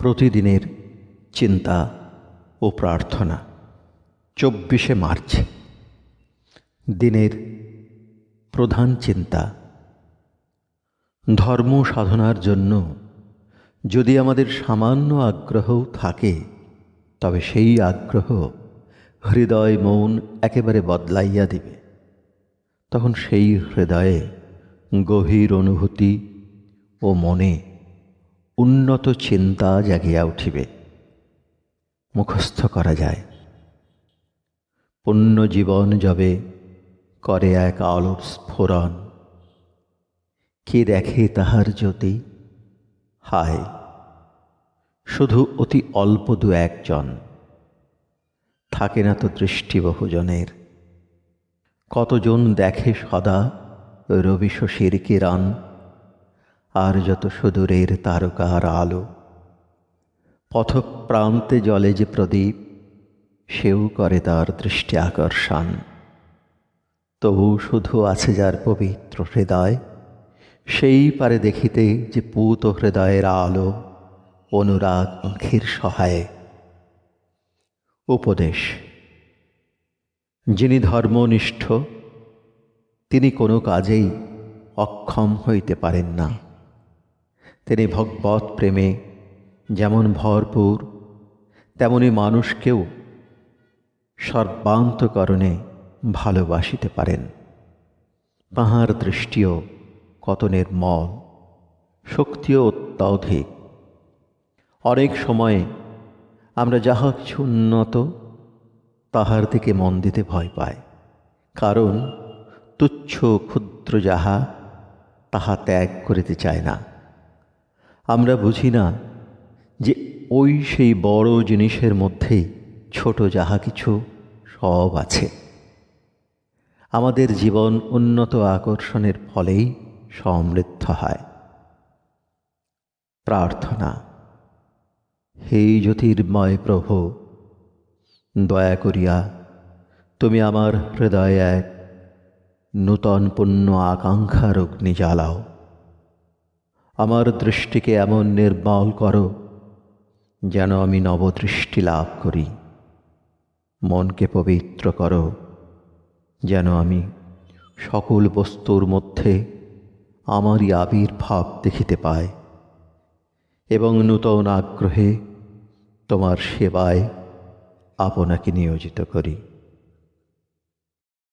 প্রতিদিনের চিন্তা ও প্রার্থনা। চব্বিশে মার্চ। দিনের প্রধান চিন্তা। ধর্ম সাধনার জন্য যদি আমাদের সামান্য আগ্রহও থাকে, তবে সেই আগ্রহ হৃদয় মন একেবারে বদলাইয়া দিবে। তখন সেই হৃদয়ে গভীর অনুভূতি ও মনে উন্নত চিন্তা জাগিয়া উঠিবে। মুখস্থ করা যায়। পুণ্য জীবন যবে করে এক আলোর স্ফোরণ। কে দেখে তাহার জ্যোতি? হায়! শুধু অতি অল্প দু একজন। থাকে না তো দৃষ্টি বহুজনের। কতজন দেখে সদা রবি শশীর কিরণ? আর যত সুদূরের তারকার আলো। পথপ্রান্তে জলে যে প্রদীপ, সেও করে তার দৃষ্টি আকর্ষণ। তবু শুধু আছে যার পবিত্র হৃদয়, সেই পারে দেখিতে যে পুত হৃদয়ের আলো অনুরাগ পঙ্খির সহায়ে। উপদেশ, যিনি ধর্মনিষ্ঠ, তিনি কোনো কাজেই অক্ষম হইতে পারেন না। তিনি ভগবত প্রেমে যেমন ভরপুর, তেমনি মানুষকেও সর্বান্তকরণে ভালোবাসিতে পারেন। তাহার দৃষ্টিও কত নির্মল, শক্তিও অত্যাধিক। অনেক সময়ে আমরা যাহা কিছু উন্নত, তাহার দিকে মন দিতে ভয় পায় কারণ তুচ্ছ ক্ষুদ্র যাহা তাহা ত্যাগ করিতে চায় না। আমরা বুঝি না যে ওই সেই বড় জিনিসের মধ্যেই ছোট যাহা কিছু সব আছে। আমাদের জীবন উন্নত আকর্ষণের ফলেই সমৃদ্ধ হয়। প্রার্থনা, হে জ্যোতির্ময় প্রভু, দয়া করিয়া তুমি আমার হৃদয়ে এক নূতন পুণ্য আকাঙ্ক্ষার অগ্নি জ্বালাও। আমার দৃষ্টিকে এমন নির্মল করো, যেন আমি নবদৃষ্টি লাভ করি। মনকে পবিত্র করো, যেন আমি সকল বস্তুর মধ্যে আমারই আবির্ভাব দেখিতে পাই এবং নূতন আগ্রহে তোমার সেবায় আপনাকে নিয়োজিত করি।